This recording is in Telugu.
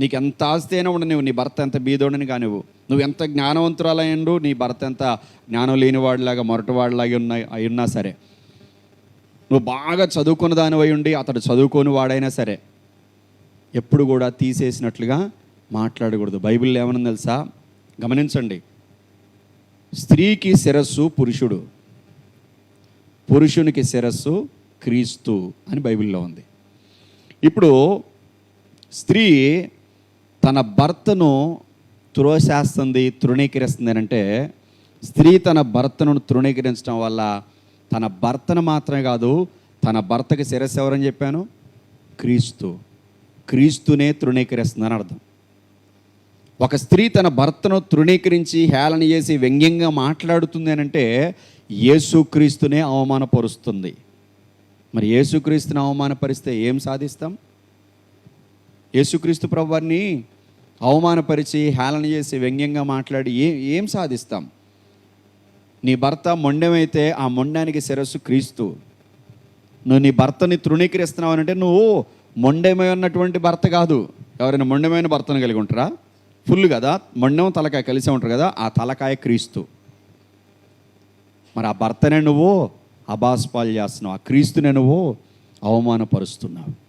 నీకు ఎంత ఆస్తి అయినా ఉండనివ్వు నీ భర్త ఎంత బీదోడని కానివ్వు. నువ్వు ఎంత జ్ఞానవంతురాలయ్యండు నీ భర్త ఎంత జ్ఞానం లేనివాడిలాగా మొరటివాడిలాగా ఉన్నా అయి ఉన్నా సరే. నువ్వు బాగా చదువుకున్న దానివై ఉండి అతడు చదువుకోని వాడైనా సరే ఎప్పుడు కూడా తీసేసినట్లుగా మాట్లాడకూడదు. బైబిల్లో ఏమన్నా తెలుసా? గమనించండి. స్త్రీకి శిరస్సు పురుషుడు. పురుషునికి శిరస్సు క్రీస్తు అని బైబిల్లో ఉంది. ఇప్పుడు స్త్రీ తన భర్తను త్రోసేస్తుంది తృణీకరిస్తుంది అంటే స్త్రీ తన భర్తను తృణీకరించడం వల్ల తన భర్తను మాత్రమే కాదు తన భర్తకి శిరస్సు ఎవరని చెప్పాను? క్రీస్తు. క్రీస్తునే తృణీకరిస్తుందని అర్థం. ఒక స్త్రీ తన భర్తను తృణీకరించి హేళన చేసి వ్యంగ్యంగా మాట్లాడుతుంది అని అంటే యేసుక్రీస్తునే అవమానపరుస్తుంది. మరి యేసుక్రీస్తుని అవమానపరిస్తే ఏం సాధిస్తాం? యేసుక్రీస్తు ప్రభువారిని అవమానపరిచి హేళన చేసి వ్యంగ్యంగా మాట్లాడి ఏ ఏం సాధిస్తాం? నీ భర్త మొండమైతే ఆ మొండానికి శిరస్సు క్రీస్తు. నువ్వు నీ భర్తని తృణీకరిస్తున్నావు అంటే నువ్వు మొండమై ఉన్నటువంటి భర్త కాదు. ఎవరైనా మొండమైన భర్తను కలిగి ఉంటారా? ఫుల్ కదా. మొండెం తలకాయ కలిసే ఉంటారు కదా. ఆ తలకాయ క్రీస్తు. మరి ఆ భర్తనే నువ్వు అబాస్పాలు చేస్తున్నావు. ఆ క్రీస్తునే నువ్వు అవమానపరుస్తున్నావు.